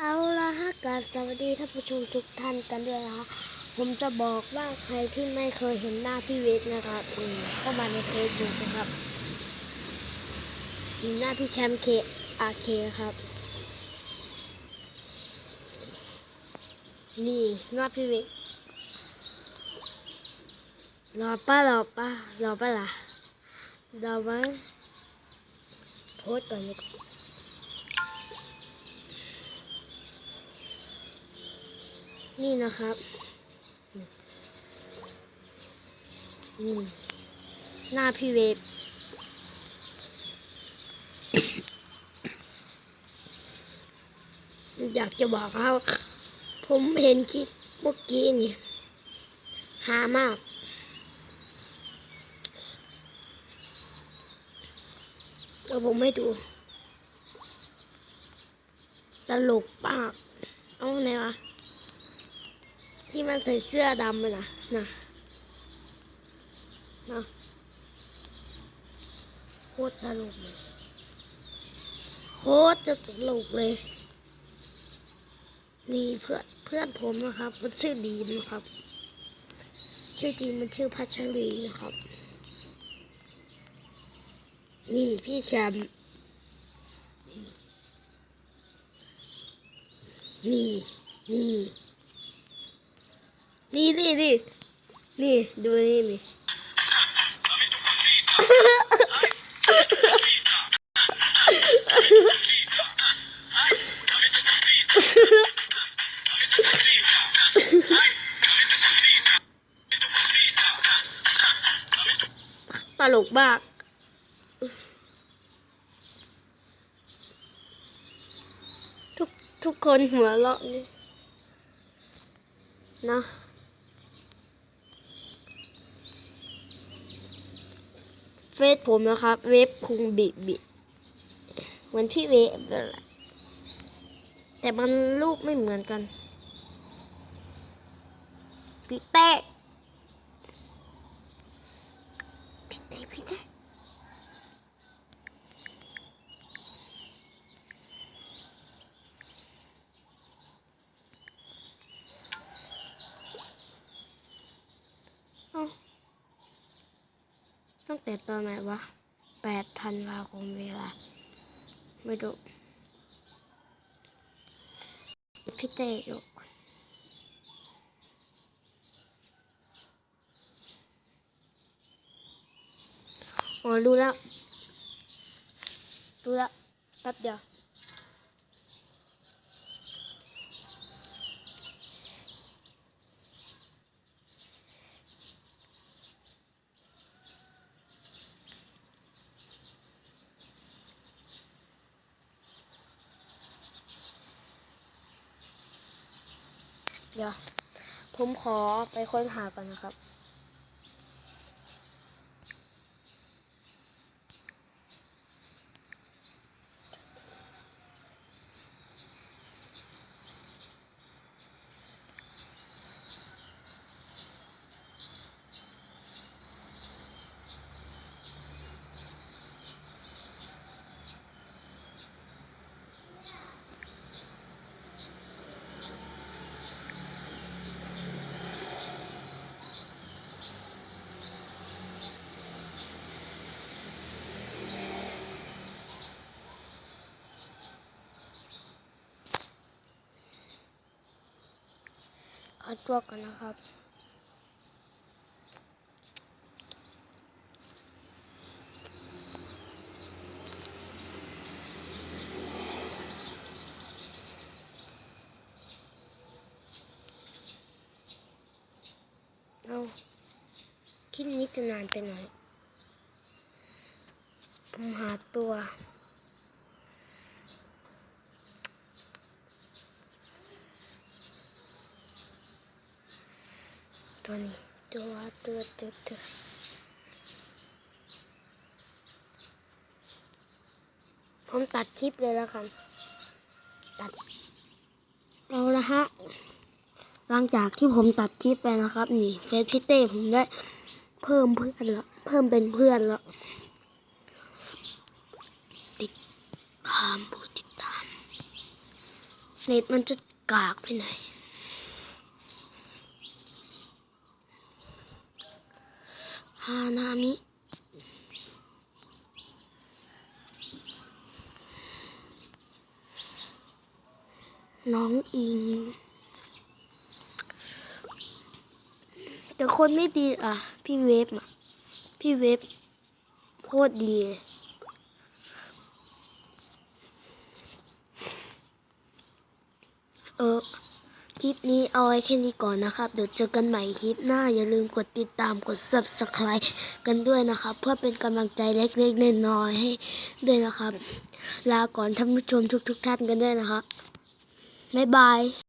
เอาละฮะกับสวัสดีท่านผู้ชมทุกท่านกันด้วยนะคะผมจะบอกว่าใครที่ไม่เคยเห็นหน้าพี่เวทนะครับอืมเข้ามาในเฟซบุ๊กนะครับมีหน้าพี่แชมป์เคอาเคครับ นี่หน้าพี่เวทรอป้ารอป้ารอป้าล่ะรอไหมโพสก่อนดีกว่า นี่นะครับ นี่ หน้าพี่เวฟอยากจะบอกเขาผมเห็นคลิปเมื่อกี้นี่หามาก แล้วผมไม่ดูตลกมาก เอาไหนวะ ที่มันใส่เสื้อดำเลยนะนะนะโคตรตลกเลยโคตรจะตลกเลย นี่เพื่อนเพื่อนผมนะครับ มันชื่อดีนะครับ ชื่อจริงมันชื่อพัชรีนะครับ นี่พี่แชมป์นี่ นี่ นี่นี่นี่นี่ดูนี่นี่ตลกมากทุกทุกคนหัวเราะนี่นะ เฟซผมนะครับ เว็บคุงบิบิเหมือนที่เว็บแต่มันรูปไม่เหมือนกันพี่เต้พี่เต้เอ้า เด็ดตอนไหนวะแปดธันวาคมเวลา ไม่ดูพี่เต้ดูอ๋อดูแล้ว ดูแล้วแป๊บเดียว เดี๋ยว ผมขอไปค้นหาก่อนนะครับ ขอตัวก่อนนะครับ เอาคิดนี้จะนานไปหน่อยผมหาตัว ตัวนี้ตัวตัวตัวตัวผมตัดคลิปเลยแล้วกันตัดเอาละฮะ หลังจากที่ผมตัดคลิปไปนะครับ นี่เฟซพี่เต้ผมได้เพิ่มเพื่อนแล้วเพิ่มเป็นเพื่อนแล้วติดตามผู้ติดตามเน็ตมันจะกากไปไหนอย ฮานามิน้องอิง แต่คนไม่ดีอะ พี่เวฟอะ พี่เวฟโคตรดีเลยเออ ลิปนี้เอาไว้แค่นี้ก่อนนะครับ เดี๋ยวเจอกันใหม่คลิปหน้า อย่าลืมกดติดตามกด subscribe กันด้วยนะครับ เพื่อเป็นกำลังใจเล็กๆน้อยๆให้ด้วยนะครับ ลาก่อนท่านผู้ชมทุกๆท่านกันด้วยนะครับบ๊ายบาย